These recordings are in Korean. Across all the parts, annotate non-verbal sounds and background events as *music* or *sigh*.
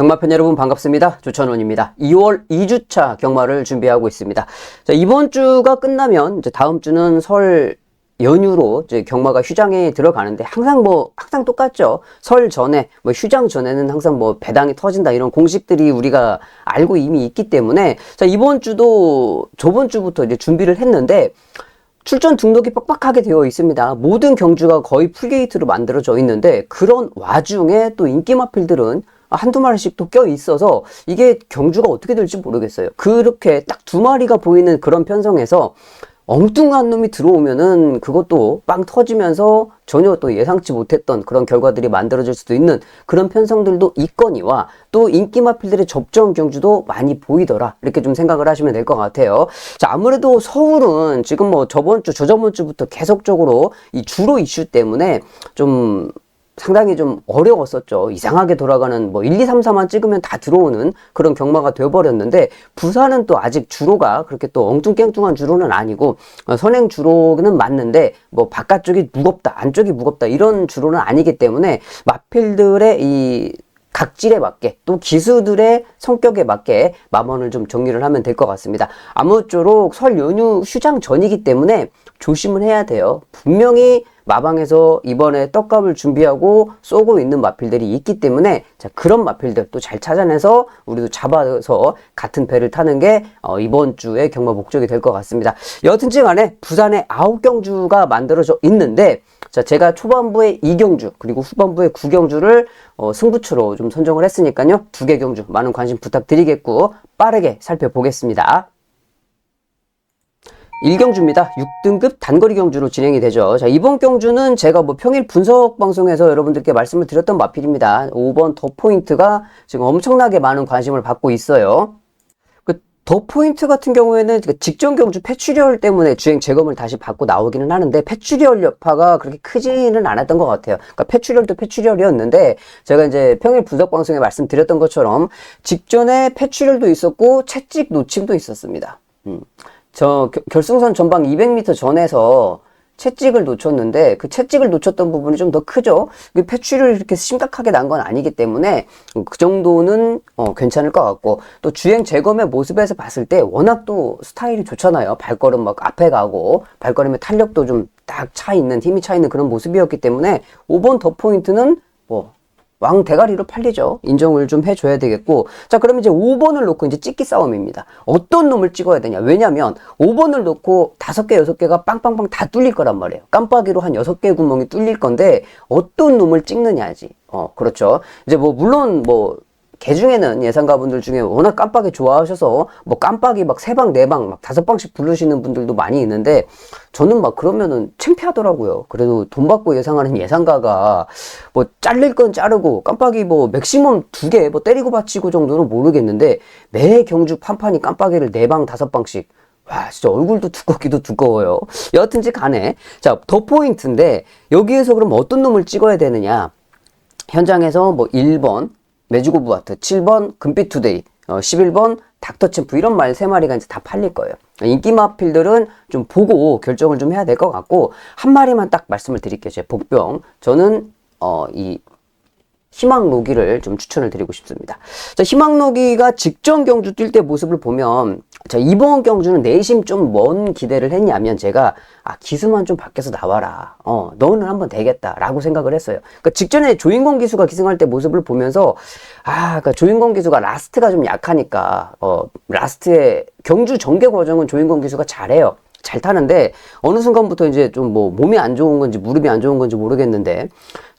경마팬 여러분 반갑습니다. 조천원입니다. 2월 2주차 경마를 준비하고 있습니다. 자, 이번 주가 끝나면 이제 다음 주는 설 연휴로 이제 경마가 휴장에 들어가는데 항상 뭐 항상 똑같죠. 설 전에 뭐 휴장 전에는 항상 뭐 배당이 터진다 이런 공식들이 우리가 알고 이미 있기 때문에 자, 이번 주도 저번 주부터 이제 준비를 했는데 출전 등록이 빡빡하게 되어 있습니다. 모든 경주가 거의 풀게이트로 만들어져 있는데 그런 와중에 또 인기 마필들은 한두 마리씩 또껴 있어서 이게 경주가 어떻게 될지 모르겠어요. 그렇게 딱 두 마리가 보이는 그런 편성에서 엉뚱한 놈이 들어오면은 그것도 빵 터지면서 전혀 또 예상치 못했던 그런 결과들이 만들어질 수도 있는 그런 편성들도 있거니와 또 인기 마필들의 접점 경주도 많이 보이더라 이렇게 좀 생각을 하시면 될 것 같아요. 자 아무래도 서울은 지금 뭐 저번 주 저저번 주부터 계속적으로 이 주로 이슈 때문에 좀 상당히 좀 어려웠었죠. 이상하게 돌아가는 뭐 1, 2, 3, 4만 찍으면 다 들어오는 그런 경마가 돼버렸는데 부산은 또 아직 주로가 그렇게 또 엉뚱깽뚱한 주로는 아니고 어, 선행 주로는 맞는데 뭐 바깥쪽이 무겁다 안쪽이 무겁다 이런 주로는 아니기 때문에 마필들의 이 각질에 맞게 또 기수들의 성격에 맞게 마번을 좀 정리를 하면 될 것 같습니다. 아무쪼록 설 연휴 휴장 전이기 때문에 조심을 해야 돼요. 분명히 마방에서 이번에 떡값을 준비하고 쏘고 있는 마필들이 있기 때문에 자 그런 마필들 또 잘 찾아내서 우리도 잡아서 같은 배를 타는 게 어, 이번 주의 경마 목적이 될 것 같습니다. 여튼지 간에 부산에 아홉 경주가 만들어져 있는데 자 제가 초반부에 이경주 그리고 후반부에 구경주를 어, 승부처로 좀 선정을 했으니까요 두 개 경주 많은 관심 부탁드리겠고 빠르게 살펴보겠습니다. 1경주입니다. 6등급 단거리 경주로 진행이 되죠. 자, 이번 경주는 제가 뭐 평일 분석 방송에서 여러분들께 말씀을 드렸던 마필입니다. 5번 더 포인트가 지금 엄청나게 많은 관심을 받고 있어요. 그 더 포인트 같은 경우에는 그 직전 경주 패출혈 때문에 주행 재검을 다시 받고 나오기는 하는데 패출혈 여파가 그렇게 크지는 않았던 것 같아요. 그러니까 패출혈도 패출혈이었는데 제가 이제 평일 분석 방송에 말씀드렸던 것처럼 직전에 패출혈도 있었고 채찍 놓침도 있었습니다. 음. 저 겨- 결승선 전방 200m 전에서 채찍을 놓쳤는데 그 채찍을 놓쳤던 부분이 좀 더 크죠. 그 패출을 이렇게 심각하게 난 건 아니기 때문에 그 정도는 어, 괜찮을 것 같고 또 주행 재검의 모습에서 봤을 때 워낙 또 스타일이 좋잖아요. 발걸음 막 앞에 가고 발걸음의 탄력도 좀 딱 차 있는 힘이 차 있는 그런 모습이었기 때문에 5번 더 포인트는 뭐 왕 대가리로 팔리죠. 인정을 좀 해줘야 되겠고. 자, 그러면 이제 5번을 놓고 이제 찍기 싸움입니다. 어떤 놈을 찍어야 되냐. 왜냐면 5번을 놓고 5개, 6개가 빵빵빵 다 뚫릴 거란 말이에요. 깜빡이로 한 6개의 구멍이 뚫릴 건데 어떤 놈을 찍느냐지. 어, 그렇죠. 이제 뭐, 물론 뭐, 개 중에는 예상가분들 중에 워낙 깜빡이 좋아하셔서 뭐 깜빡이 막 세 방, 네 방, 막 다섯 방씩 부르시는 분들도 많이 있는데 저는 막 그러면은 창피하더라고요. 그래도 돈 받고 예상하는 예상가가 뭐 잘릴 건 자르고 깜빡이 뭐 맥시멈 두 개 뭐 때리고 받치고 정도는 모르겠는데 매 경주 판판이 깜빡이를 네 방, 다섯 방씩 와, 진짜 얼굴도 두껍기도 두꺼워요. 여하튼지 간에. 자, 더 포인트인데, 여기에서 그럼 어떤 놈을 찍어야 되느냐. 현장에서 뭐 1번 매주고 부아트, 7번 금빛투데이, 어, 11번 닥터챔프 이런 말 세 마리가 이제 다 팔릴 거예요. 인기 마필들은 좀 보고 결정을 좀 해야 될 것 같고 한 마리만 딱 말씀을 드릴게요. 제 복병. 저는 어, 이 희망로기를 좀 추천을 드리고 싶습니다. 자, 희망로기가 직전 경주 뛸 때 모습을 보면, 자, 이번 경주는 내심 좀 먼 기대를 했냐면 제가, 아, 기수만 좀 밖에서 나와라. 어, 너는 한번 되겠다. 라고 생각을 했어요. 그러니까 직전에 조인공 기수가 기승할 때 모습을 보면서, 아, 그러니까 조인공 기수가 라스트가 좀 약하니까, 어, 라스트의 경주 전개 과정은 조인공 기수가 잘해요. 잘 타는데 어느 순간부터 이제 좀 뭐 몸이 안 좋은 건지 무릎이 안 좋은 건지 모르겠는데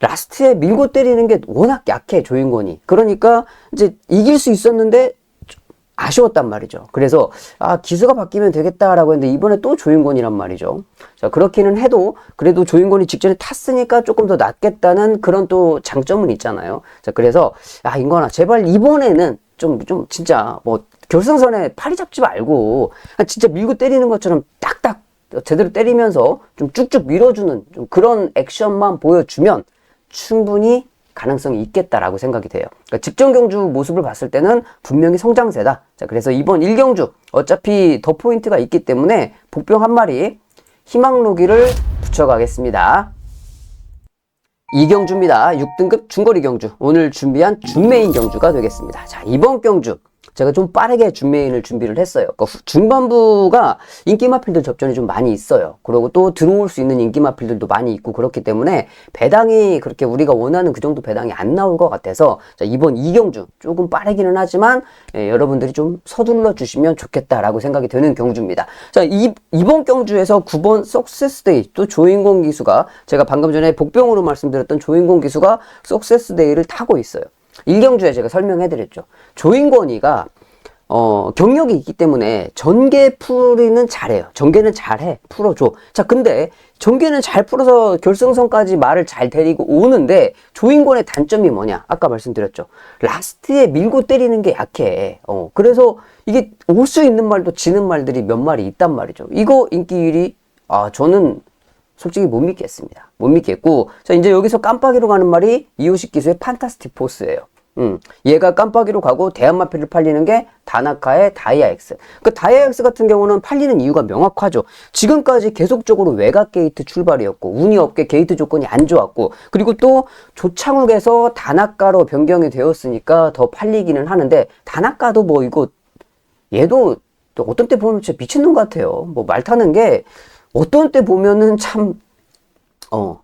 라스트에 밀고 때리는 게 워낙 약해 조인권이. 그러니까 이제 이길 수 있었는데 좀 아쉬웠단 말이죠. 그래서 아 기수가 바뀌면 되겠다라고 했는데 이번에 또 조인권이란 말이죠. 자 그렇기는 해도 그래도 조인권이 직전에 탔으니까 조금 더 낫겠다는 그런 또 장점은 있잖아요. 자 그래서 아 인권아 제발 이번에는 좀, 좀, 진짜, 뭐, 결승선에 팔이 잡지 말고, 진짜 밀고 때리는 것처럼 딱딱 제대로 때리면서 좀 쭉쭉 밀어주는 좀 그런 액션만 보여주면 충분히 가능성이 있겠다라고 생각이 돼요. 그러니까 직전 경주 모습을 봤을 때는 분명히 성장세다. 자, 그래서 이번 1경주 어차피 더 포인트가 있기 때문에 복병 한 마리 희망로기를 붙여가겠습니다. 이경주입니다. 6등급 중거리 경주. 오늘 준비한 준메인 경주가 되겠습니다. 자, 이번 경주. 제가 좀 빠르게 준메인을 준비를 했어요. 그러니까 후- 중반부가 인기 마필들 접전이 좀 많이 있어요. 그리고 또 들어올 수 있는 인기 마필들도 많이 있고 그렇기 때문에 배당이 그렇게 우리가 원하는 그 정도 배당이 안 나올 것 같아서 자, 이번 이경주 조금 빠르기는 하지만 예, 여러분들이 좀 서둘러 주시면 좋겠다라고 생각이 드는 경주입니다. 자, 이, 이번 경주에서 9번 석세스데이 또 조인공 기수가 제가 방금 전에 복병으로 말씀드렸던 조인공 기수가 석세스데이를 타고 있어요. 1경주에 제가 설명해 드렸죠. 조인권이가 어, 경력이 있기 때문에 전개 풀이는 잘해요. 전개는 잘해. 풀어줘. 자, 근데 전개는 잘 풀어서 결승선까지 말을 잘 데리고 오는데 조인권의 단점이 뭐냐? 아까 말씀드렸죠. 라스트에 밀고 때리는 게 약해. 어, 그래서 이게 올 수 있는 말도 지는 말들이 몇 마리 있단 말이죠. 이거 인기 1위, 아, 저는 솔직히 못 믿겠습니다. 못 믿겠고, 자, 이제 여기서 깜빡이로 가는 말이 이호식 기수의 판타스틱 포스예요. 음, 얘가 깜빡이로 가고 대한마필을 팔리는 게 다나카의 다이아엑스. 그 다이아엑스 같은 경우는 팔리는 이유가 명확하죠. 지금까지 계속적으로 외곽 게이트 출발이었고, 운이 없게 게이트 조건이 안 좋았고, 그리고 또 조창욱에서 다나카로 변경이 되었으니까 더 팔리기는 하는데, 다나카도 뭐 이거 얘도 또 어떤 때 보면 진짜 미친놈 같아요. 뭐 말 타는 게 어떤 때 보면은 참, 어,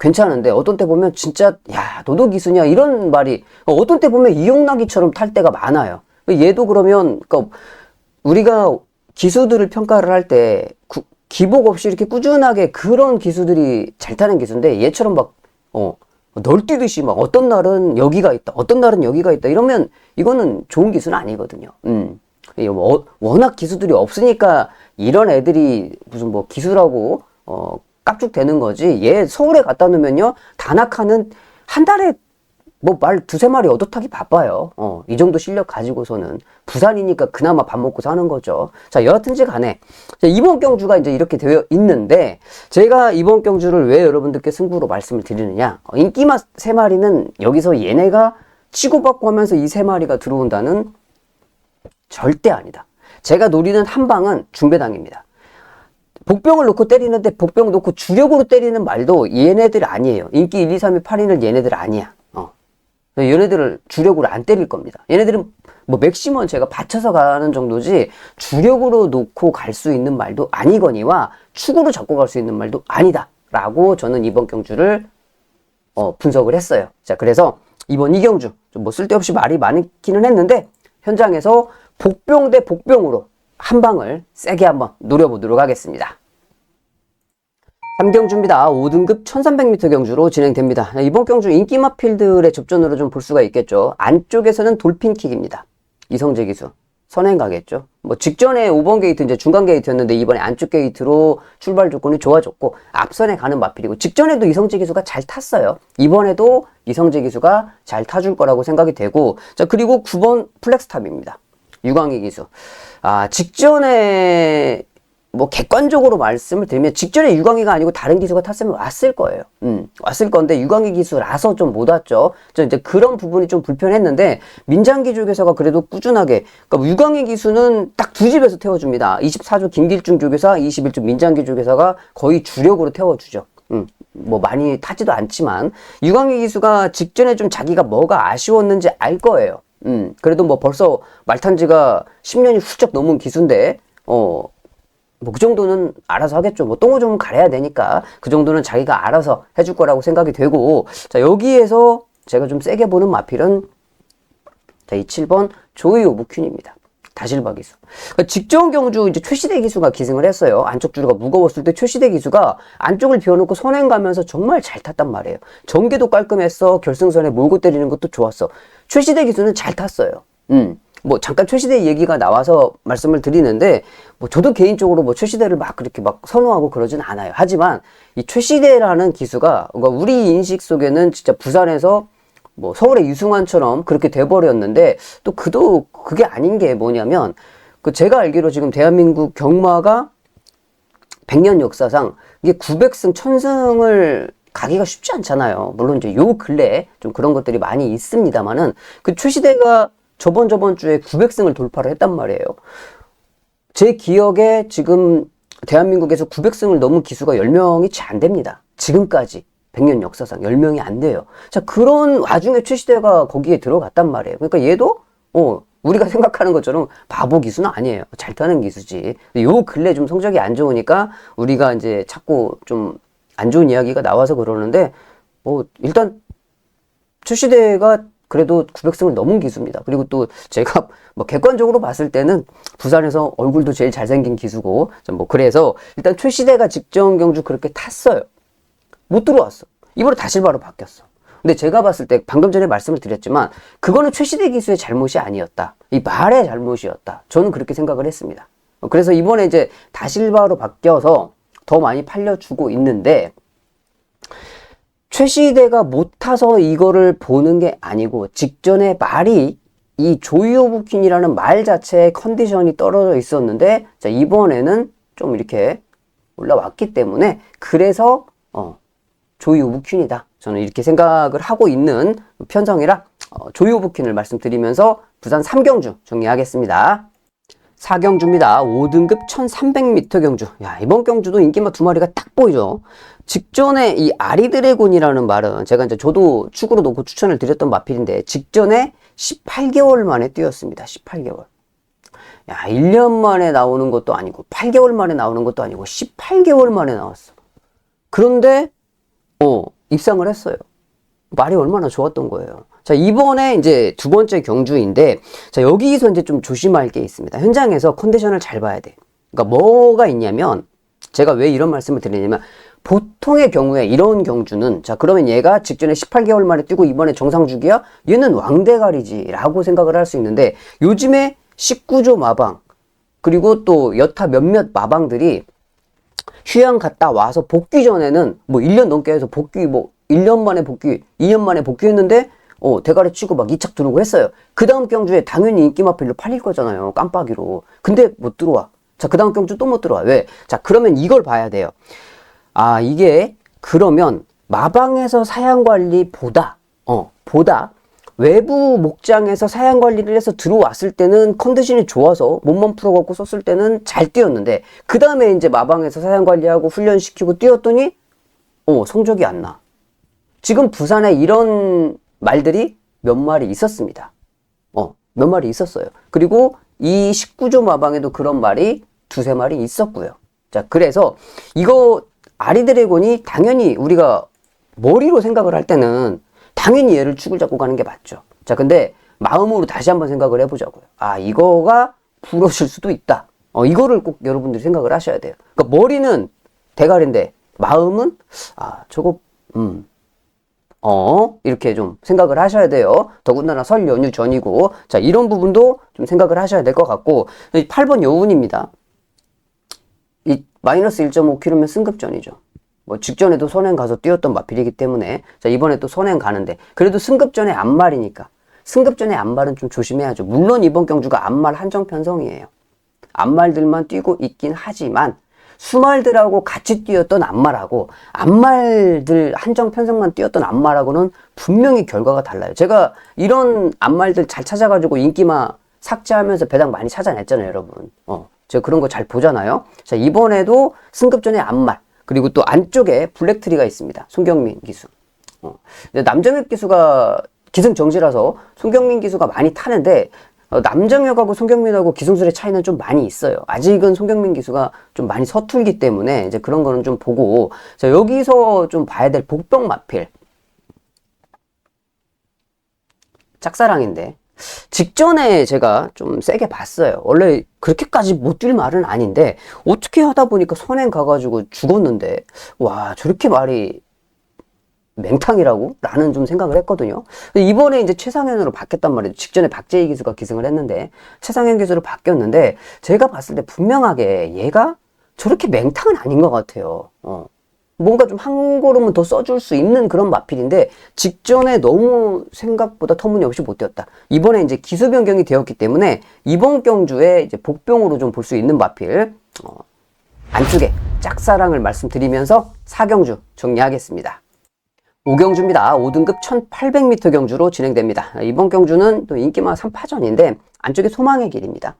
괜찮은데 어떤 때 보면 진짜, 야, 너도 기수냐? 이런 말이, 어, 어떤 때 보면 이용나기처럼 탈 때가 많아요. 얘도 그러면, 그러니까 우리가 기수들을 평가를 할 때 기복 없이 이렇게 꾸준하게 그런 기수들이 잘 타는 기수인데 얘처럼 막, 어, 널뛰듯이 막 어떤 날은 여기가 있다, 어떤 날은 여기가 있다 이러면 이거는 좋은 기수는 아니거든요. 음. 워낙 기수들이 없으니까 이런 애들이 무슨 뭐 기수라고 어 깍죽대는 거지. 얘 서울에 갖다 놓으면요 단학하는 한 달에 뭐 말 두세 마리 얻어타기 바빠요. 어, 이 정도 실력 가지고서는 부산이니까 그나마 밥 먹고 사는 거죠. 자, 여하튼지 간에 자, 이번 경주가 이제 이렇게 되어 있는데 제가 이번 경주를 왜 여러분들께 승부로 말씀을 드리느냐? 어, 인기맛 세 마리는 여기서 얘네가 치고받고 하면서 이 세 마리가 들어온다는 절대 아니다. 제가 노리는 한 방은 중배당입니다. 복병을 놓고 때리는데 복병 놓고 주력으로 때리는 말도 얘네들 아니에요. 인기 1, 2, 3위 8위는 얘네들 아니야. 어. 얘네들을 주력으로 안 때릴 겁니다. 얘네들은 뭐 맥시멈 제가 받쳐서 가는 정도지 주력으로 놓고 갈 수 있는 말도 아니거니와 축으로 잡고 갈 수 있는 말도 아니다. 라고 저는 이번 경주를 어, 분석을 했어요. 자, 그래서 이번 이경주 좀 뭐 쓸데없이 말이 많기는 했는데 현장에서 복병 대 복병으로 한 방을 세게 한번 노려보도록 하겠습니다. 3경주입니다. 5등급 1300m 경주로 진행됩니다. 이번 경주 인기마 필드의 접전으로 좀 볼 수가 있겠죠. 안쪽에서는 돌핀킥입니다. 이성재 기수. 선행 가겠죠. 뭐 직전에 5번 게이트 이제 중간 게이트였는데 이번에 안쪽 게이트로 출발 조건이 좋아졌고 앞선에 가는 마필이고 직전에도 이성재 기수가 잘 탔어요. 이번에도 이성재 기수가 잘 타줄 거라고 생각이 되고 자 그리고 9번 플렉스탑입니다. 유광희 기수. 아 직전에 뭐 객관적으로 말씀을 드리면 직전에 유광희가 아니고 다른 기수가 탔으면 왔을 거예요. 음, 왔을 건데 유광희 기수라서 좀 못 왔죠. 저 이제 그런 부분이 좀 불편했는데 민장기 조교사가 그래도 꾸준하게 그러니까 유광희 기수는 딱 두 집에서 태워줍니다. 24조 김길중 조교사, 21조 민장기 조교사가 거의 주력으로 태워주죠. 음, 뭐 많이 타지도 않지만 유광희 기수가 직전에 좀 자기가 뭐가 아쉬웠는지 알 거예요. 음, 그래도 뭐 벌써 말 탄 지가 10년이 훌쩍 넘은 기수인데 어 뭐 그 정도는 알아서 하겠죠. 뭐좀 가려야 되니까 그 정도는 자기가 알아서 해줄 거라고 생각이 되고 자 여기에서 제가 좀 세게 보는 마필은 자 이 7번 조이오 무균입니다. 다실바 기수. 그러니까 직전 경주 이제 최시대 기수가 기승을 했어요. 안쪽 주류가 무거웠을 때 최시대 기수가 안쪽을 비워놓고 선행 가면서 정말 잘 탔단 말이에요. 전개도 깔끔했어. 결승선에 몰고 때리는 것도 좋았어. 최시대 기수는 잘 탔어요. 음. 뭐 잠깐 최시대 얘기가 나와서 말씀을 드리는데 뭐 저도 개인적으로 뭐 최시대를 막 그렇게 막 선호하고 그러진 않아요. 하지만 이 최시대라는 기수가 그러니까 우리 인식 속에는 진짜 부산에서 뭐 서울의 유승환처럼 그렇게 돼버렸는데 또 그도 그게 아닌 게 뭐냐면 그 제가 알기로 지금 대한민국 경마가 100년 역사상 이게 900승 1000승을 가기가 쉽지 않잖아요. 물론 이제 요 근래에 좀 그런 것들이 많이 있습니다만은 그 최시대가 저번 저번 주에 900승을 돌파를 했단 말이에요. 제 기억에 지금 대한민국에서 900승을 넘은 기수가 10명이 채 안 됩니다. 지금까지. 100년 역사상 10명이 안 돼요. 자, 그런 와중에 최시대가 거기에 들어갔단 말이에요. 그러니까 얘도, 어, 우리가 *laughs* 생각하는 것처럼 바보 기수는 아니에요. 잘 타는 기수지. 요 근래 좀 성적이 안 좋으니까 우리가 이제 자꾸 좀 안 좋은 이야기가 나와서 그러는데, 뭐, 일단 최시대가 그래도 900승을 넘은 기수입니다. 그리고 또 제가 *laughs* 뭐 객관적으로 봤을 때는 부산에서 얼굴도 제일 잘생긴 기수고, 뭐 그래서 일단 최시대가 직전 경주 그렇게 탔어요. 못 들어왔어. 이번에 다실바로 바뀌었어. 근데 제가 봤을 때 방금 전에 말씀을 드렸지만 그거는 최시대 기수의 잘못이 아니었다. 이 말의 잘못이었다. 저는 그렇게 생각을 했습니다. 그래서 이번에 이제 다실바로 바뀌어서 더 많이 팔려주고 있는데 최시대가 못 타서 이거를 보는 게 아니고 직전에 말이 이 조이 오브 퀸이라는 말 자체의 컨디션이 떨어져 있었는데 자 이번에는 좀 이렇게 올라왔기 때문에 그래서 어 조이 오브 퀸이다. 저는 이렇게 생각을 하고 있는 편성이라 어, 조이 오브 퀸을 말씀드리면서 부산 3경주 정리하겠습니다. 4경주입니다. 5등급 1300m 경주. 야, 이번 경주도 인기마 두 마리가 딱 보이죠. 직전에 이 아리드래곤이라는 말은 제가 이제 저도 축으로 놓고 추천을 드렸던 마필인데 직전에 18개월 만에 뛰었습니다. 18개월. 야, 1년 만에 나오는 것도 아니고 8개월 만에 나오는 것도 아니고 18개월 만에 나왔어. 그런데 어, 입상을 했어요. 말이 얼마나 좋았던 거예요. 자, 이번에 이제 두 번째 경주인데, 자, 여기서 이제 좀 조심할 게 있습니다. 현장에서 컨디션을 잘 봐야 돼. 그러니까 뭐가 있냐면, 제가 왜 이런 말씀을 드리냐면, 보통의 경우에 이런 경주는, 자, 그러면 얘가 직전에 18개월 만에 뛰고 이번에 정상주기야? 얘는 왕대가리지. 라고 생각을 할 수 있는데, 요즘에 19조 마방, 그리고 또 여타 몇몇 마방들이 휴양 갔다 와서 복귀 전에는 뭐 1년 넘게 해서 복귀 뭐 1년 만에 복귀, 2년 만에 복귀했는데 어, 대가리 치고 막 2착 들어오고 했어요. 그 다음 경주에 당연히 인기 마필로 팔릴 거잖아요. 깜빡이로. 근데 못 들어와. 자, 그 다음 경주 또 못 들어와. 왜? 자, 그러면 이걸 봐야 돼요. 아, 이게 그러면 마방에서 사양 관리보다, 어, 보다 외부 목장에서 사양 관리를 해서 들어왔을 때는 컨디션이 좋아서 몸만 풀어갖고 썼을 때는 잘 뛰었는데, 그 다음에 이제 마방에서 사양 관리하고 훈련시키고 뛰었더니, 어, 성적이 안 나. 지금 부산에 이런 말들이 몇 마리 있었습니다. 어, 몇 마리 있었어요. 그리고 이 19조 마방에도 그런 말이 두세 마리 있었고요. 자, 그래서 이거 아리드래곤이 당연히 우리가 머리로 생각을 할 때는 당연히 얘를 축을 잡고 가는 게 맞죠. 자, 근데 마음으로 다시 한번 생각을 해보자고요. 아, 이거가 부러질 수도 있다. 어, 이거를 꼭 여러분들이 생각을 하셔야 돼요. 그러니까 머리는 대가리인데 마음은 아, 저거 음, 어, 이렇게 좀 생각을 하셔야 돼요. 더군다나 설 연휴 전이고, 자, 이런 부분도 좀 생각을 하셔야 될 것 같고, 8번 여운입니다. 이 마이너스 1.5km면 승급전이죠. 뭐 직전에도 선행 가서 뛰었던 마필이기 때문에, 자, 이번에 또 선행 가는데, 그래도 승급 전에 안말이니까, 승급 전에 안말은 좀 조심해야죠. 물론 이번 경주가 안말 한정 편성이에요. 안말들만 뛰고 있긴 하지만, 수말들하고 같이 뛰었던 안말하고 안말들 한정 편성만 뛰었던 안말하고는 분명히 결과가 달라요. 제가 이런 안말들 잘 찾아가지고 인기마 삭제하면서 배당 많이 찾아냈잖아요, 여러분. 어, 제가 그런 거 잘 보잖아요. 자, 이번에도 승급 전에 안말 그리고 또 안쪽에 블랙트리가 있습니다. 송경민 기수. 어, 남정혁 기수가 기승정지라서 송경민 기수가 많이 타는데 어, 남정혁하고 송경민하고 기술술의 차이는 좀 많이 있어요. 아직은 송경민 기수가 좀 많이 서툴기 때문에 이제 그런 거는 좀 보고 자, 여기서 좀 봐야 될 복병 마필 짝사랑인데 직전에 제가 좀 세게 봤어요. 원래 그렇게까지 못 뛸 말은 아닌데 어떻게 하다 보니까 선행 가가지고 죽었는데 와 저렇게 말이 맹탕이라고? 라는 좀 생각을 했거든요. 이번에 이제 최상현으로 바뀌었단 말이죠. 직전에 박재희 기수가 기승을 했는데, 최상현 기수로 바뀌었는데, 제가 봤을 때 분명하게 얘가 저렇게 맹탕은 아닌 것 같아요. 어. 뭔가 좀 한 걸음은 더 써줄 수 있는 그런 마필인데, 직전에 너무 생각보다 터무니없이 못 뛰었다. 이번에 이제 기수 변경이 되었기 때문에, 이번 경주에 이제 복병으로 좀 볼 수 있는 마필, 어, 안쪽에 짝사랑을 말씀드리면서 사경주 정리하겠습니다. 5경주입니다. 5등급 1800m 경주로 진행됩니다. 이번 경주는 또 인기마 3파전인데 안쪽에 소망의 길입니다.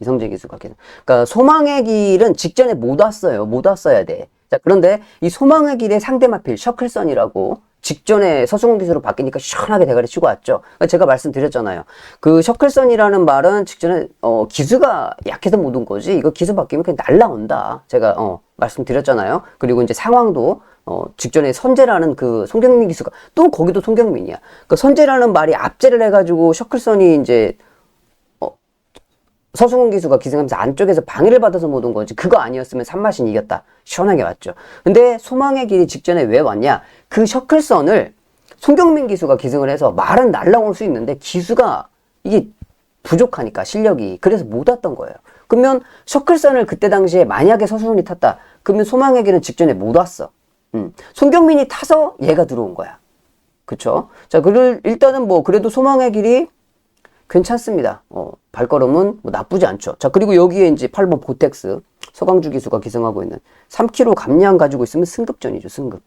이성재 기수가 계속. 그러니까 소망의 길은 직전에 못 왔어요. 못 왔어야 돼. 자, 그런데 이 소망의 길의 상대마필 셔클선이라고 직전에 서승훈 기수로 바뀌니까 시원하게 대가리 치고 왔죠. 그러니까 제가 말씀드렸잖아요. 그 셔클선이라는 말은 직전에 어, 기수가 약해서 못 온 거지. 이거 기수 바뀌면 그냥 날라온다. 제가 어, 말씀드렸잖아요. 그리고 이제 상황도 어, 직전에 선제라는 그 송경민 기수가 또 거기도 송경민이야. 그 선제라는 말이 압제를 해가지고 셔클선이 이제 서승훈 기수가 기승하면서 안쪽에서 방해를 받아서 못 온 거지. 그거 아니었으면 산마신 이겼다. 시원하게 왔죠. 근데 소망의 길이 직전에 왜 왔냐? 그 셔클선을 송경민 기수가 기승을 해서 말은 날라올 수 있는데 기수가 이게 부족하니까 실력이 그래서 못 왔던 거예요. 그러면 셔클선을 그때 당시에 만약에 서승훈이 탔다. 그러면 소망의 길은 직전에 못 왔어. 음. 송경민이 타서 얘가 들어온 거야. 그쵸? 자, 그를 일단은 뭐 그래도 소망의 길이 괜찮습니다. 어, 발걸음은 뭐 나쁘지 않죠. 자, 그리고 여기에 이제 8번 보텍스, 서강주 기수가 기승하고 있는 3kg 감량 가지고 있으면 승급전이죠, 승급.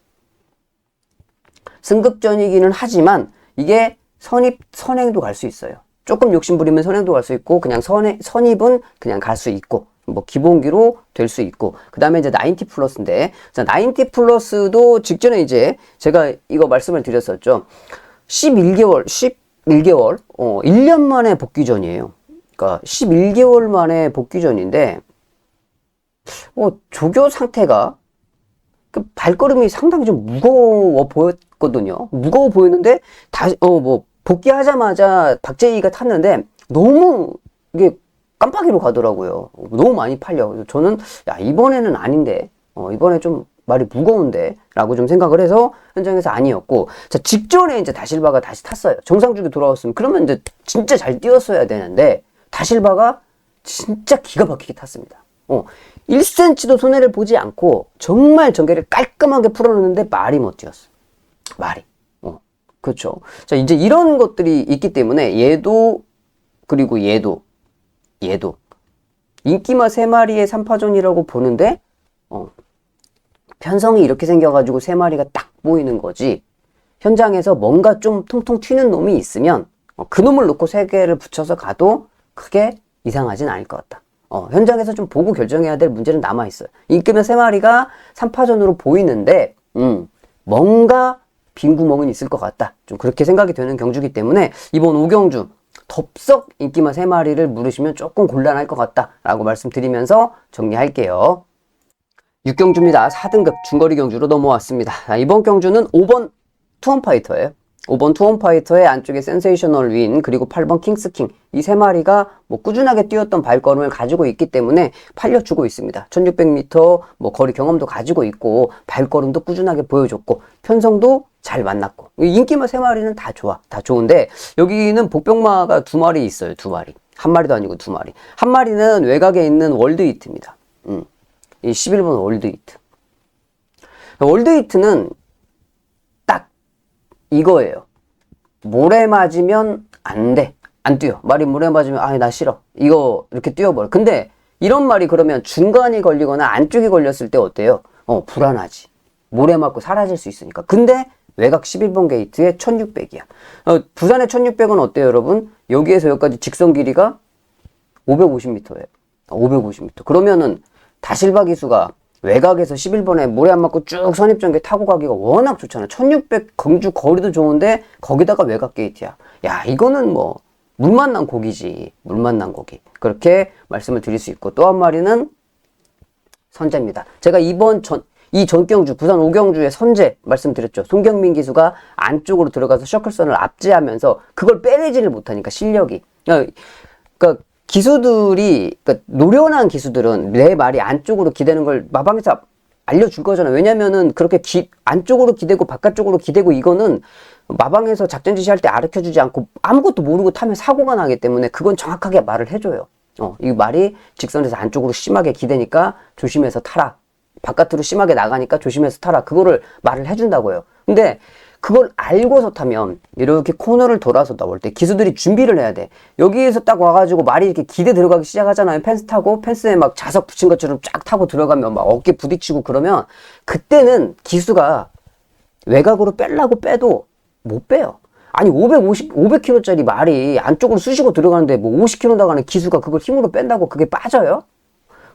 승급전이기는 하지만 이게 선입, 선행도 갈 수 있어요. 조금 욕심부리면 선행도 갈 수 있고, 그냥 선행, 선입은 그냥 갈 수 있고, 뭐 기본기로 될 수 있고, 그 다음에 이제 90 플러스인데, 자, 90 플러스도 직전에 이제 제가 이거 말씀을 드렸었죠. 11개월, 11개월, 어, 1년 만에 복귀 전이에요. 그러니까 11개월 만에 복귀 전인데, 어, 조교 상태가 그 발걸음이 상당히 좀 무거워 보였거든요. 무거워 보였는데 다시 어 뭐 복귀하자마자 박재희가 탔는데 너무 이게 깜빡이로 가더라고요. 너무 많이 팔려. 저는 야 이번에는 아닌데 어 이번에 좀 말이 무거운데 라고 좀 생각을 해서 현장에서 아니었고 자 직전에 이제 다실바가 다시 탔어요. 정상주기 돌아왔으면 그러면 이제 진짜 잘 뛰었어야 되는데 다실바가 진짜 기가 막히게 탔습니다. 어, 1cm도 손해를 보지 않고 정말 전개를 깔끔하게 풀어놓는데 말이 못 뛰었어. 말이. 어, 그렇죠. 자, 이제 이런 것들이 있기 때문에 얘도 그리고 얘도 얘도 인기마 세 마리의 3파전이라고 보는데 어, 편성이 이렇게 생겨가지고 세 마리가 딱 보이는 거지. 현장에서 뭔가 좀 통통 튀는 놈이 있으면 어, 그 놈을 놓고 세 개를 붙여서 가도 크게 이상하진 않을 것 같다. 어, 현장에서 좀 보고 결정해야 될 문제는 남아있어요. 인기면 세 마리가 3파전으로 보이는데, 음, 뭔가 빈 구멍은 있을 것 같다. 좀 그렇게 생각이 되는 경주기 때문에, 이번 오경주, 덥석 인기만 세 마리를 물으시면 조금 곤란할 것 같다. 라고 말씀드리면서 정리할게요. 6경주입니다. 4등급 중거리 경주로 넘어왔습니다. 자, 이번 경주는 5번 투원파이터예요. 5번 투원파이터의 안쪽에 센세이셔널 윈 그리고 8번 킹스킹 이 세 마리가 뭐 꾸준하게 뛰었던 발걸음을 가지고 있기 때문에 팔려주고 있습니다. 1600m 뭐 거리 경험도 가지고 있고 발걸음도 꾸준하게 보여줬고 편성도 잘 만났고 인기마 세 마리는 다 좋아 다 좋은데 여기는 복병마가 두 마리 있어요 두 마리 한 마리도 아니고 두 마리 한 마리는 외곽에 있는 월드 히트입니다. 음. 이 11번 월드히트 월드히트는 이거예요. 모래 맞으면 안 돼. 안 뛰어. 말이 모래 맞으면, 아, 나 싫어. 이거 이렇게 뛰어버려. 근데 이런 말이 그러면 중간이 걸리거나 안쪽이 걸렸을 때 어때요? 어, 불안하지. 모래 맞고 사라질 수 있으니까. 근데 외곽 11번 게이트에 1600이야. 어, 부산의 1600은 어때요, 여러분? 여기에서 여기까지 직선 길이가 550m예요. 550m. 그러면은 다실바 기수가 외곽에서 11번에 모래 안 맞고 쭉 선입전개 타고 가기가 워낙 좋잖아. 1600 경주 거리도 좋은데 거기다가 외곽 게이트야. 야, 이거는 뭐 물 만 난 고기지. 물 만 난 고기. 그렇게 말씀을 드릴 수 있고 또 한 마리는 선제입니다. 제가 이번 전, 이 전경주, 부산 오경주의 선제 말씀드렸죠. 송경민 기수가 안쪽으로 들어가서 셔클선을 압제하면서 그걸 빼내지를 못하니까 실력이. 그러니까 기수들이 그러니까 노련한 기수들은 내 말이 안쪽으로 기대는 걸 마방에서 알려줄 거잖아. 왜냐면은 그렇게 기, 안쪽으로 기대고 바깥쪽으로 기대고 이거는 마방에서 작전 지시할 때 가르쳐 주지 않고 아무것도 모르고 타면 사고가 나기 때문에 그건 정확하게 말을 해줘요. 어, 이 말이 직선에서 안쪽으로 심하게 기대니까 조심해서 타라. 바깥으로 심하게 나가니까 조심해서 타라. 그거를 말을 해준다고요. 근데 그걸 알고서 타면 이렇게 코너를 돌아서 나올 때 기수들이 준비를 해야 돼. 여기에서 딱 와가지고 말이 이렇게 기대 들어가기 시작하잖아요. 펜스 타고 펜스에 막 자석 붙인 것처럼 쫙 타고 들어가면 막 어깨 부딪히고 그러면 그때는 기수가 외곽으로 빼려고 빼도 못 빼요. 아니 550, 500kg짜리 말이 안쪽으로 쑤시고 들어가는데 뭐 50kg 나가는 기수가 그걸 힘으로 뺀다고 그게 빠져요?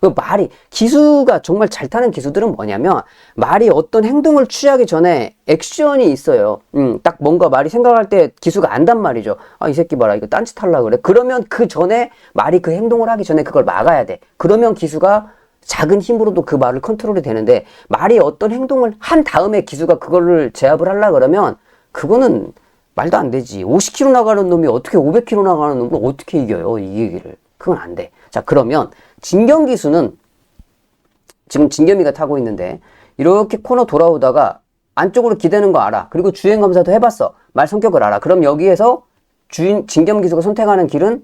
그 말이 기수가 정말 잘 타는 기수들은 뭐냐면 말이 어떤 행동을 취하기 전에 액션이 있어요. 음, 딱 뭔가 말이 생각할 때 기수가 안단 말이죠. 아, 이 새끼 봐라. 이거 딴짓 하려 그래. 그러면 그 전에 말이 그 행동을 하기 전에 그걸 막아야 돼. 그러면 기수가 작은 힘으로도 그 말을 컨트롤이 되는데 말이 어떤 행동을 한 다음에 기수가 그거를 제압을 하려 그러면 그거는 말도 안 되지. 50km 나가는 놈이 어떻게 500km 나가는 놈을 어떻게 이겨요? 이 얘기를. 그건 안 돼. 자, 그러면 진경 기수는 지금 진겸이가 타고 있는데 이렇게 코너 돌아오다가 안쪽으로 기대는 거 알아. 그리고 주행 검사도 해봤어. 말 성격을 알아. 그럼 여기에서 주인 진겸 기수가 선택하는 길은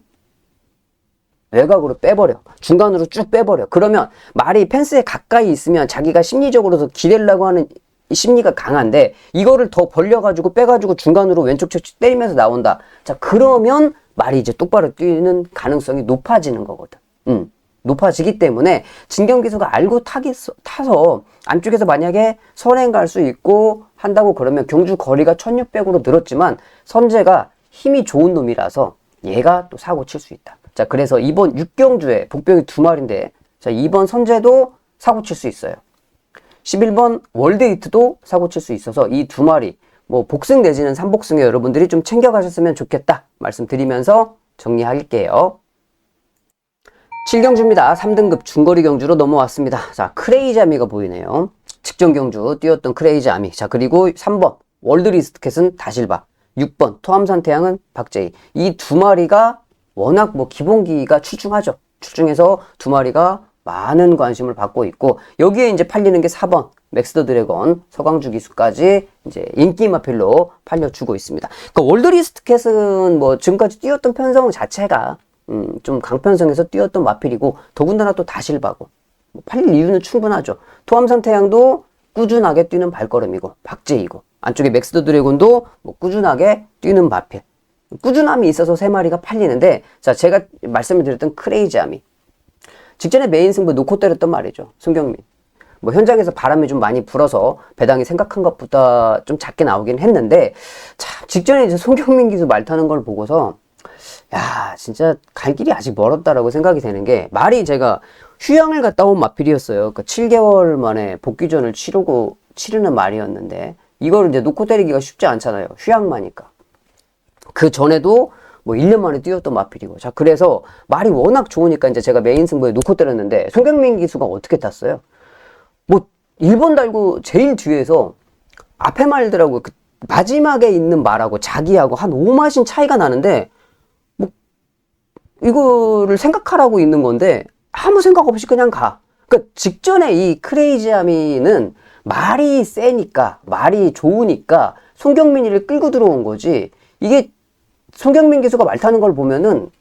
외곽으로 빼버려. 중간으로 쭉 빼버려. 그러면 말이 펜스에 가까이 있으면 자기가 심리적으로도 기대려고 하는 이 심리가 강한데 이거를 더 벌려가지고 빼가지고 중간으로 왼쪽 측 때리면서 나온다. 자 그러면 말이 이제 똑바로 뛰는 가능성이 높아지는 거거든. 음. 높아지기 때문에 진경 기수가 알고 타기, 타서 안쪽에서 만약에 선행 갈 수 있고 한다고 그러면 경주 거리가 1600으로 늘었지만 선재가 힘이 좋은 놈이라서 얘가 또 사고 칠 수 있다. 자, 그래서 이번 6경주에 복병이 두 마리인데 자, 이번 선재도 사고 칠 수 있어요. 11번 월드히트도 사고 칠 수 있어서 이 두 마리 뭐 복승 내지는 삼복승에 여러분들이 좀 챙겨가셨으면 좋겠다 말씀드리면서 정리할게요. 7경주입니다. 3등급 중거리 경주로 넘어왔습니다. 자, 크레이지 아미가 보이네요. 직전 경주 뛰었던 크레이지 아미. 자, 그리고 3번 월드리스트켓은 다실바. 6번 토함산 태양은 박제이. 이 두 마리가 워낙 뭐 기본기가 출중하죠. 출중해서 두 마리가 많은 관심을 받고 있고 여기에 이제 팔리는 게 4번 맥스더 드래곤 서광주 기수까지 이제 인기 마필로 팔려주고 있습니다. 그 월드리스트켓은 뭐 지금까지 뛰었던 편성 자체가 음, 좀 강편성에서 뛰었던 마필이고 더군다나 또 다실바고 뭐 팔릴 이유는 충분하죠. 토함산 태양도 꾸준하게 뛰는 발걸음이고 박제이고 안쪽에 맥스더 드래곤도 뭐 꾸준하게 뛰는 마필 꾸준함이 있어서 세 마리가 팔리는데 자 제가 말씀을 드렸던 크레이지함이 직전에 메인 승부 놓고 때렸던 말이죠 손경민 뭐 현장에서 바람이 좀 많이 불어서 배당이 생각한 것보다 좀 작게 나오긴 했는데 참 직전에 이제 손경민 기수 말 타는 걸 보고서 야, 진짜 갈 길이 아직 멀었다라고 생각이 되는 게 말이 제가 휴양을 갔다 온 마필이었어요. 그러니까 7개월 만에 복귀전을 치르고 치르는 말이었는데 이거를 이제 놓고 때리기가 쉽지 않잖아요. 휴양마니까. 그 전에도 뭐 1년 만에 뛰었던 마필이고. 자, 그래서 말이 워낙 좋으니까 이제 제가 메인 승부에 놓고 때렸는데 송경민 기수가 어떻게 탔어요? 뭐 1번 달고 제일 뒤에서 앞에 말들하고 그 마지막에 있는 말하고 자기하고 한 5마신 차이가 나는데 이거를 생각하라고 있는 건데 아무 생각 없이 그냥 가. 그러니까 직전에 이 크레이지아미는 말이 세니까 말이 좋으니까 송경민이를 끌고 들어온 거지. 이게 송경민 기수가 말 타는 걸 보면은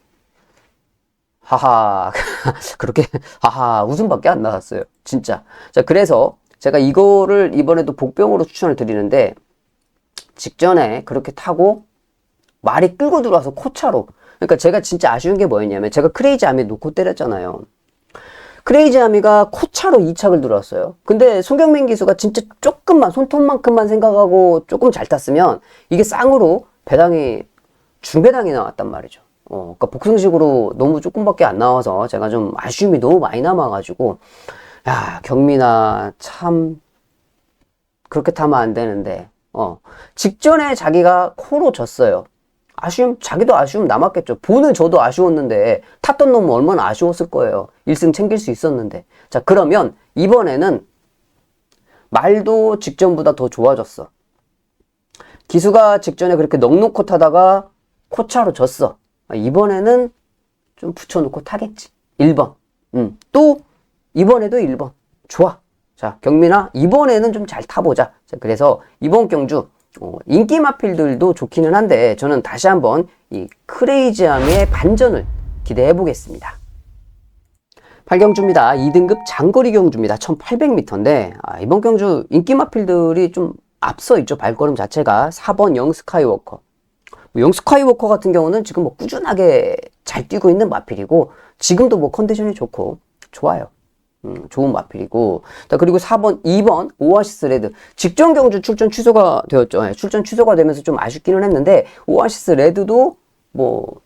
하하 *laughs* 그렇게 하하 웃음밖에 안 나왔어요. 진짜. 자 그래서 제가 이거를 이번에도 복병으로 추천을 드리는데 직전에 그렇게 타고 말이 끌고 들어와서 코차로 그러니까 제가 진짜 아쉬운 게 뭐였냐면 제가 크레이지 아미 놓고 때렸잖아요. 크레이지 아미가 코차로 2착을 들어왔어요. 근데 송경민 기수가 진짜 조금만 손톱만큼만 생각하고 조금 잘 탔으면 이게 쌍으로 배당이 중배당이 나왔단 말이죠. 어, 그러니까 복승식으로 너무 조금밖에 안 나와서 제가 좀 아쉬움이 너무 많이 남아가지고 야 경민아 참 그렇게 타면 안 되는데 어 직전에 자기가 코로 졌어요. 아쉬움, 자기도 아쉬움 남았겠죠. 보는 저도 아쉬웠는데, 탔던 놈은 얼마나 아쉬웠을 거예요. 1승 챙길 수 있었는데. 자, 그러면 이번에는 말도 직전보다 더 좋아졌어. 기수가 직전에 그렇게 넉넉히 타다가 코차로 졌어. 아, 이번에는 좀 붙여놓고 타겠지. 1번. 음. 또, 이번에도 1번. 좋아. 자, 경민아, 이번에는 좀 잘 타보자. 자, 그래서 이번 경주 어, 인기 마필들도 좋기는 한데 저는 다시 한번 이 크레이지함의 반전을 기대해 보겠습니다. 8경주입니다. 2등급 장거리 경주입니다. 1800m인데 아, 이번 경주 인기 마필들이 좀 앞서 있죠. 발걸음 자체가 4번 영 스카이워커. 뭐영 스카이워커 같은 경우는 지금 뭐 꾸준하게 잘 뛰고 있는 마필이고 지금도 뭐 컨디션이 좋고 좋아요. 음, 좋은 마필이고. 자, 그리고 4번, 2번, 오아시스 레드. 직전 경주 출전 취소가 되었죠. 네, 출전 취소가 되면서 좀 아쉽기는 했는데, 오아시스 레드도 뭐,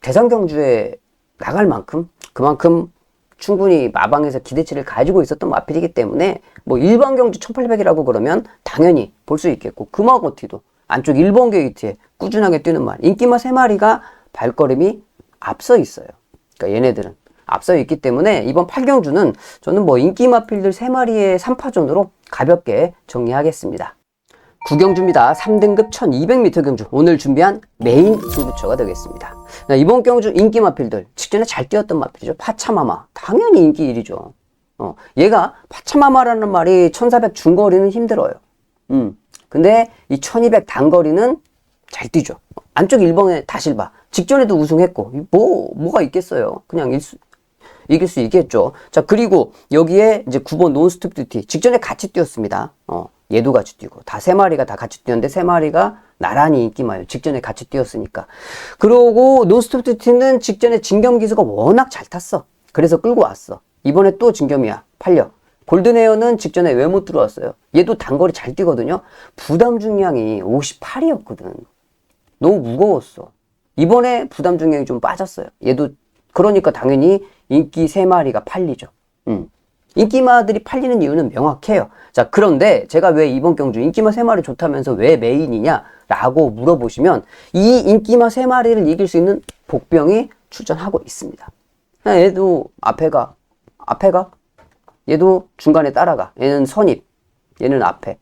대상 경주에 나갈 만큼, 그만큼 충분히 마방에서 기대치를 가지고 있었던 마필이기 때문에 뭐 일반 경주 1800이라고 그러면 당연히 볼 수 있겠고 금화고티도 안쪽 1번 게이트에 꾸준하게 뛰는 말 인기마 3마리가 발걸음이 앞서 있어요. 그러니까 얘네들은 앞서 있기 때문에 이번 8경주는 저는 뭐 인기 마 필들 3마리의 3파전으로 가볍게 정리하겠습니다. 9경주입니다. 3등급 1200m 경주. 오늘 준비한 메인 승부처가 되겠습니다. 자, 이번 경주 인기 마필들. 직전에 잘 뛰었던 마필이죠. 파차마마. 당연히 인기 1위죠. 어, 얘가 파차마마라는 말이 1400 중거리는 힘들어요. 음. 근데 이 1200 단거리는 잘 뛰죠. 안쪽 1번에 다실바. 직전에도 우승했고. 뭐, 뭐가 있겠어요. 그냥 일수, 이길 수 있겠죠. 자, 그리고 여기에 이제 9번 논스톱 듀티. 직전에 같이 뛰었습니다. 어, 얘도 같이 뛰고. 다 세 마리가 다 같이 뛰었는데 세 마리가 나란히 인기 마요. 직전에 같이 뛰었으니까. 그러고 논스톱 듀티는 직전에 진겸 기수가 워낙 잘 탔어. 그래서 끌고 왔어. 이번에 또 진겸이야. 팔려. 골든에어는 직전에 왜 못 들어왔어요? 얘도 단거리 잘 뛰거든요. 부담 중량이 58이었거든. 너무 무거웠어. 이번에 부담 중량이 좀 빠졌어요. 얘도 그러니까 당연히 인기 세 마리가 팔리죠. 음. 인기마들이 팔리는 이유는 명확해요. 자, 그런데 제가 왜 이번 경주 인기마 세 마리 좋다면서 왜 메인이냐? 라고 물어보시면 이 인기마 세 마리를 이길 수 있는 복병이 출전하고 있습니다. 얘도 앞에 가, 앞에 가, 얘도 중간에 따라가. 얘는 선입, 얘는 앞에.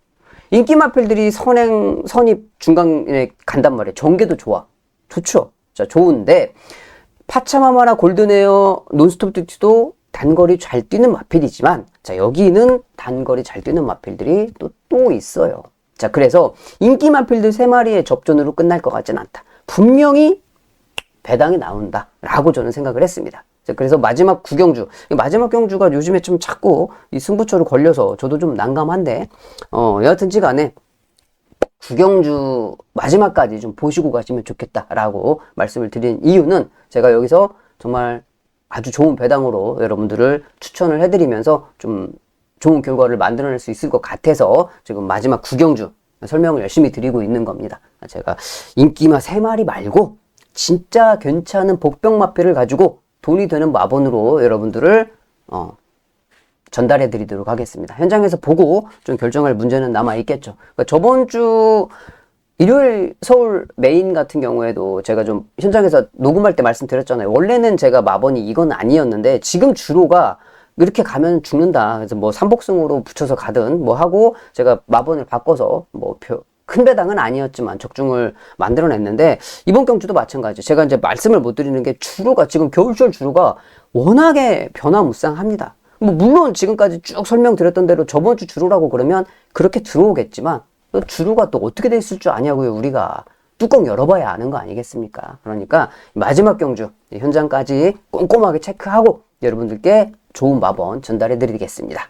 인기마필들이 선행, 선입, 중간에 간단 말이에요. 전개도 좋아. 좋죠. 자, 좋은데, 파차마마나 골든에어, 논스톱 듀티도 단거리 잘 뛰는 마필이지만, 자, 여기는 단거리 잘 뛰는 마필들이 또, 또 있어요. 자, 그래서 인기 마필들 세 마리의 접전으로 끝날 것 같진 않다. 분명히 배당이 나온다. 라고 저는 생각을 했습니다. 자, 그래서 마지막 구경주. 이 마지막 경주가 요즘에 좀 자꾸 이 승부처로 걸려서 저도 좀 난감한데, 어, 여하튼 지 간에 구경주 마지막까지 좀 보시고 가시면 좋겠다라고 말씀을 드린 이유는 제가 여기서 정말 아주 좋은 배당으로 여러분들을 추천을 해드리면서 좀 좋은 결과를 만들어낼 수 있을 것 같아서 지금 마지막 구경주 설명을 열심히 드리고 있는 겁니다. 제가 인기마 세 마리 말고 진짜 괜찮은 복병 마패를 가지고 돈이 되는 마본으로 여러분들을 어, 전달해 드리도록 하겠습니다. 현장에서 보고 좀 결정할 문제는 남아 있겠죠. 그러니까 저번 주 일요일 서울 메인 같은 경우에도 제가 좀 현장에서 녹음할 때 말씀드렸잖아요. 원래는 제가 마번이 이건 아니었는데 지금 주로가 이렇게 가면 죽는다. 그래서 뭐 삼복승으로 붙여서 가든 뭐 하고 제가 마번을 바꿔서 뭐 표, 큰 배당은 아니었지만 적중을 만들어냈는데 이번 경주도 마찬가지. 제가 이제 말씀을 못 드리는 게 주로가 지금 겨울철 주로가 워낙에 변화무쌍합니다. 뭐 물론 지금까지 쭉 설명드렸던 대로 저번 주 주로라고 그러면 그렇게 들어오겠지만 또 주로가 또 어떻게 돼 있을 줄 아냐고요 우리가 뚜껑 열어봐야 아는 거 아니겠습니까? 그러니까 마지막 경주 현장까지 꼼꼼하게 체크하고 여러분들께 좋은 마번 전달해 드리겠습니다.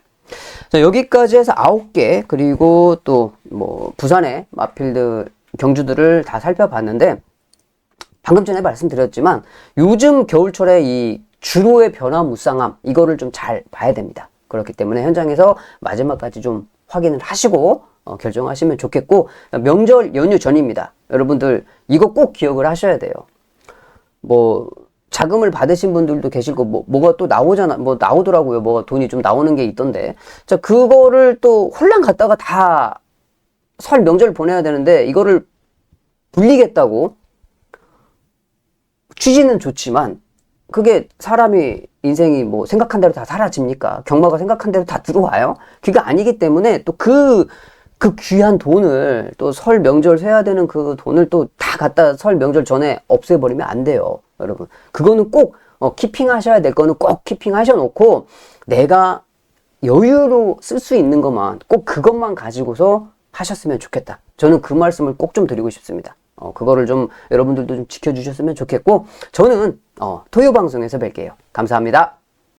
자, 여기까지 해서 9개, 그리고 또, 뭐, 부산의 마필드 경주들을 다 살펴봤는데, 방금 전에 말씀드렸지만, 요즘 겨울철에 이 주로의 변화무쌍함, 이거를 좀 잘 봐야 됩니다. 그렇기 때문에 현장에서 마지막까지 좀 확인을 하시고, 어, 결정하시면 좋겠고, 명절 연휴 전입니다. 여러분들, 이거 꼭 기억을 하셔야 돼요. 뭐, 자금을 받으신 분들도 거, 뭐, 뭐가 또 나오잖아, 뭐, 나오더라고요. 뭐가 돈이 좀 나오는 게 있던데. 자, 그거를 또 홀랑 갔다가 다 설 명절 보내야 되는데, 이거를 불리겠다고 취지는 좋지만, 그게 사람이 인생이 뭐 생각한 대로 다 사라집니까? 경마가 생각한 대로 다 들어와요? 그게 아니기 때문에 또 그, 그 귀한 돈을 또 설 명절 세야 되는 그 돈을 또 다 갖다 설 명절 전에 없애버리면 안 돼요. 여러분. 그거는 꼭, 어, 키핑 하셔야 될 거는 꼭 키핑 하셔 놓고 내가 여유로 쓸 수 있는 것만 꼭 그것만 가지고서 하셨으면 좋겠다. 저는 그 말씀을 꼭 좀 드리고 싶습니다. 어, 그거를 좀 여러분들도 좀 지켜주셨으면 좋겠고, 저는, 어, 토요 방송에서 뵐게요. 감사합니다.